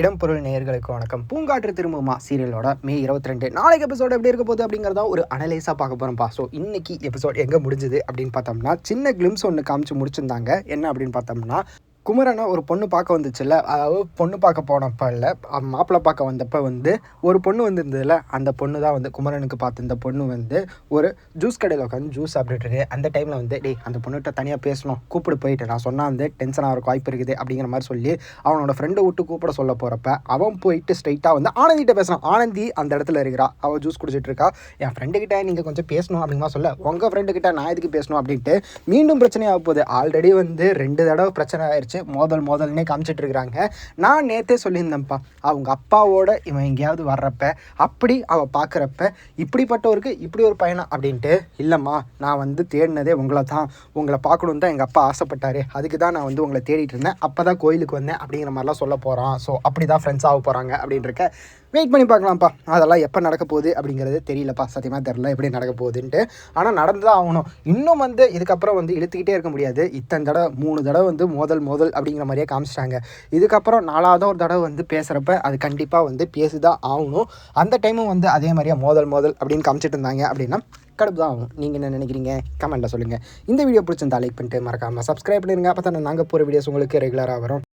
இடம் பொருள் நேயர்களுக்கு வணக்கம். பூங்காற்று திரும்புமா சீரியலோட மே இருபத்தி ரெண்டு நாளைக்கு எபிசோடு எப்படி இருக்க போகுது அப்படிங்கிறதா ஒரு அனலைஸாக பார்க்க போகிறோம்ப்பா ஸோ இன்னைக்கு எபிசோட் எங்கே முடிஞ்சுது அப்படின்னு பார்த்தோம்னா சின்ன கிளிம்ஸ் ஒன்று காமிச்சு முடிச்சிருந்தாங்க. என்ன அப்படின்னு பார்த்தோம்னா குமரனை ஒரு பொண்ணு பார்க்க வந்துச்சுல்ல? அதாவது பொண்ணு பார்க்க போனப்போ இல்லை மாப்பிள்ளை பார்க்க வந்தப்போ வந்து ஒரு பொண்ணு வந்திருந்ததுல அந்த பொண்ணு தான் வந்து குமரனுக்கு பார்த்து இந்த பொண்ணு வந்து ஒரு ஜூஸ் கடையில் உட்காந்து ஜூஸ் சாப்பிட்டுட்டு அந்த டைமில் வந்து டேய் அந்த பொண்ணுகிட்ட தனியாக பேசணும். கூப்பிடு போயிட்டு. நான் சொன்னால் வந்து டென்ஷனாக இருக்கும் வாய்ப்பு இருக்குது அப்படிங்கிற மாதிரி சொல்லி அவனோட ஃப்ரெண்டை விட்டு கூப்பிட சொல்ல போகிறப்ப அவன் போயிட்டு ஸ்ட்ரைட்டாக வந்து ஆனந்திகிட்ட பேசுகிறான் ஆனந்தி அந்த இடத்துல இருக்கிறா. அவள் ஜூஸ் குடிச்சிட்டு இருக்கா. என் ஃப்ரெண்டுக்கிட்ட நீங்கள் கொஞ்சம் பேசணும் அப்படிங்கிற சொல்ல உங்கள் ஃப்ரெண்டுக்கிட்ட நான் எதுக்கு பேசணும்? அப்படின்ட்டு மீண்டும் பிரச்சனையாக போகுது. ஆல்ரெடி வந்து ரெண்டு தடவை பிரச்சனை ஆயிடுச்சு. மோதல் மோதல்னே காமிச்சிட்டு இருக்கிறாங்க நான் நேற்றே சொல்லியிருந்தேன்ப்பா அவங்க அப்பாவோட இவன் எங்கேயாவது வர்றப்ப அப்படி அவள் பார்க்குறப்ப இப்படிப்பட்டவருக்கு இப்படி ஒரு பையனா அப்படின்ட்டு இல்லைம்மா நான் வந்து தேடினதே உங்களை தான் உங்களை பார்க்கணுன்னு தான் எங்கள் அப்பா ஆசைப்பட்டாரு. அதுக்கு தான் நான் வந்து உங்களை தேடிட்டு இருந்தேன். அப்போ தான் கோயிலுக்கு வந்தேன் அப்படிங்கிற மாதிரிலாம் சொல்ல போகிறான் ஸோ அப்படி தான் ஃப்ரெண்ட்ஸ் ஆக போகிறாங்க இருக்க வெயிட் பண்ணி பார்க்கலாம்ப்பா. அதெல்லாம் எப்போ நடக்க போகுது அப்படிங்கிறது தெரியலப்பா. சத்தியமாக தெரில எப்படி நடக்க போகுதுன்ட்டு. ஆனால் நடந்து தான் ஆகணும். இன்னும் வந்து இதுக்கப்புறம் வந்து இழுத்துக்கிட்டே இருக்க முடியாது. இத்தனை தடவை மூணு தடவை வந்து மோதல் மோதல் அப்படிங்கிற மாதிரியே காமிச்சிட்டாங்க. இதுக்கப்புறம் நாலாவது ஒரு தடவை வந்து பேசுகிறப்ப அது கண்டிப்பாக வந்து பேசிதான் ஆகணும். அந்த டைமும் வந்து அதே மாதிரியே மோதல் மோதல் அப்படின்னு காமிச்சிட்டு இருந்தாங்க அப்படின்னா கடுப்பு தான் ஆகும். நீங்கள் என்ன நினைக்கிறீங்க? கமெண்ட்டில் சொல்லுங்கள் இந்த வீடியோ பிடிச்சிருந்தா லைக் பண்ணிட்டு மறக்காமல் சப்ஸ்கிரைப் பண்ணிடுங்க அப்போ தானே நாங்கள் போகிற வீடியோஸ் உங்களுக்கு ரெகுலராக வரும்.